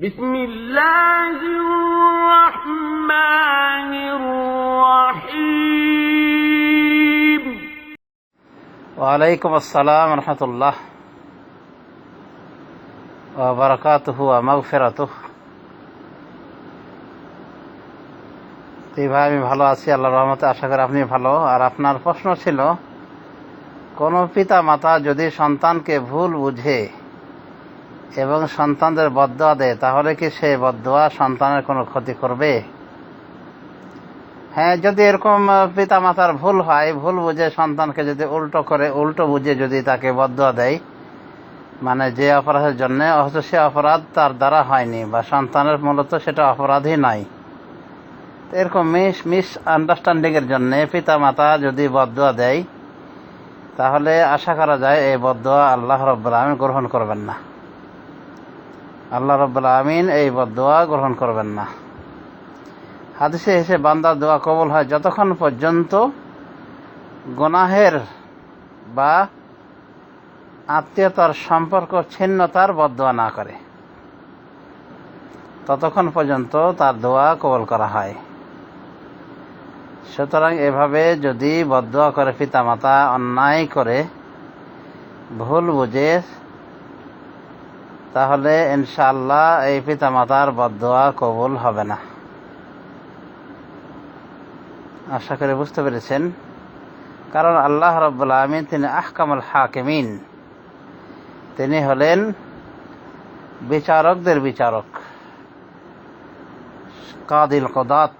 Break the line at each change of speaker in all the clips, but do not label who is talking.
بسم الله الرحمن الرحيم
ওয়ালাইকুম আসসালাম রহমতুল্লাহ বারাকাতুহু মাগফিরাতুহ তো এই ভাই আমি ভালো আছি আল্লাহ রহমতে আশা করি আপনি ভালো আর আপনার প্রশ্ন ছিল কোনো পিতা মাতা যদি সন্তানকে ভুল বুঝে এবং সন্তানদের বদয়া দেয়, তাহলে কি সে বদয়া সন্তানের কোনো ক্ষতি করবে? হ্যাঁ যদি এরকম পিতা মাতার ভুল হয়, ভুল বুঝে সন্তানকে যদি উল্টো করে, উল্টো বুঝে যদি তাকে বদয়া দেয় মানে যে অপরাধের জন্য, অথচ সে অপরাধ তার দ্বারা হয়নি, বা সন্তানের মূলত সেটা অপরাধই নয়। এরকম মিস মিস আন্ডারস্ট্যান্ডিং এর জন্য পিতা মাতা যদি বদয়া দেয়, তাহলে আশা করা যায় এই বদয়া আল্লাহ রব্বুল আলমিন গ্রহণ করবেন না। আল্লাহ রব্বুল আমিন এই বদয়া গ্রহণ করবেন না। হাদিসে এসে বান্দার দোয়া কবল হয় যতক্ষণ পর্যন্ত গুনাহের বা আত্মীয়তার সম্পর্ক ছিন্নতার বদোয়া না করে। ততক্ষণ পর্যন্ত তার দোয়া কবল করা হয়। সুতরাং এভাবে যদি বদোয়া করে পিতামাতা অন্যায় করে, ভুল বুঝে তাহলে ইনশাআল্লাহ এই পিতামাতার বদোয়া কবুল হবে না। আশা করে বুঝতে পেরেছেন। কারণ আল্লাহ রব্বুল আলমিন তিনি আহকামুল হাকিমিন। তিনি হলেন বিচারকদের বিচারক। কাদিল কদাত।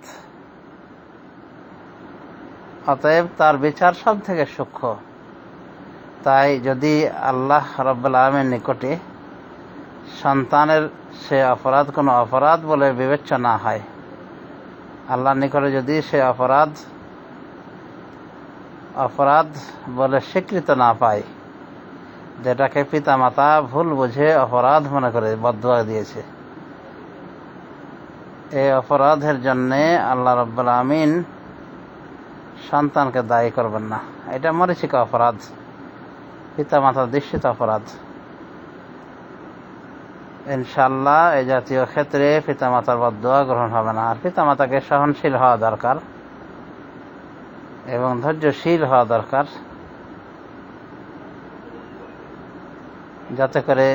অতএব তার বিচার সব থেকে সূক্ষ্ম। তাই যদি আল্লাহ রব্বুল আলমের নিকটে সন্তানের সে অপরাধ, কোনো অপরাধ বলে বিবেচ্য না হয়। আল্লাহ নিকটে যদি সে অপরাধ অপরাধ বলে স্বীকৃত না পায়, যেটাকে পিতামাতা ভুল বুঝে অপরাধ মনে করে বদুয়া দিয়েছে। এই অপরাধের জন্যে আল্লাহ রব্বুল আমিন সন্তানকে দায়ী করবেন না। এটা মরিচিকা অপরাধ, পিতামাতার দৃষ্টিত অপরাধ। ইনশাল্লাহ এই জাতীয় ক্ষেত্রে পিতামাতার বদোয়া গ্রহণ হবে না। আর পিতামাতাকে সহনশীল হওয়া দরকার এবং ধৈর্যশীল হওয়া দরকার। যাতে করে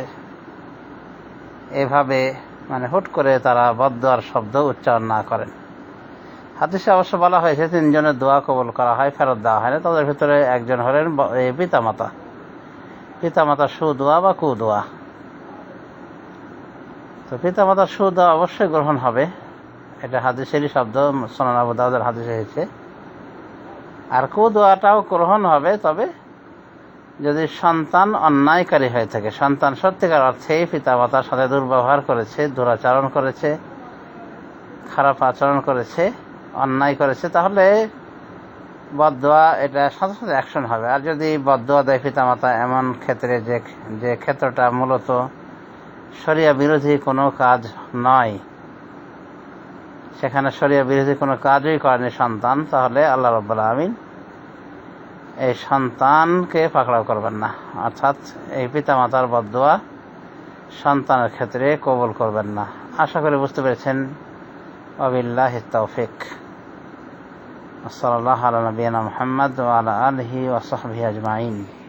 এভাবে মানে হুট করে তারা বদোয়ার শব্দ উচ্চারণ না করেন। হাদিসে অবশ্য বলা হয়েছে, তিনজনের দোয়া কবল করা হয়, ফেরত দেওয়া হয় না। তাদের ভিতরে একজন হলেন পিতামাতা। পিতামাতার সুদোয়া বা কুদোয়া। তো পিতা মাতার সুদ অবশ্যই গ্রহণ হবে। এটা হাদিসেরই শব্দ, সোনান আবু দাউদের হাদিসে হয়েছে। আর কুদোয়াটাও গ্রহণ হবে, তবে যদি সন্তান অন্যায়কারী হয়ে থাকে, সন্তান সত্যিকার অর্থেই পিতা মাতার সাথে দুর্ব্যবহার করেছে, দুরাচরণ করেছে, খারাপ আচরণ করেছে, অন্যায় করেছে, তাহলে বদোয়া এটা সাথে সাথে অ্যাকশন হবে। আর যদি বদোয়া দেয় পিতামাতা এমন ক্ষেত্রে যে যে ক্ষেত্রটা মূলত শরিয়া বিরোধী কোনো কাজ নয়। সেখানে শরিয়া বিরোধী কোনো কাজই করেনি সন্তান, তাহলে আল্লাহ রব্বুল্লা আমিন এই সন্তানকে পাকড়াও করবেন না। অর্থাৎ এই পিতা মাতার বদোয়া সন্তানের ক্ষেত্রে কবল করবেন না। আশা করি বুঝতে পেরেছেন। অবিল্লাহ তৌফিক। সাল্লাহ আলা নবীনা মোহাম্মদ আলা আলহি ওসহবি আজমাইন।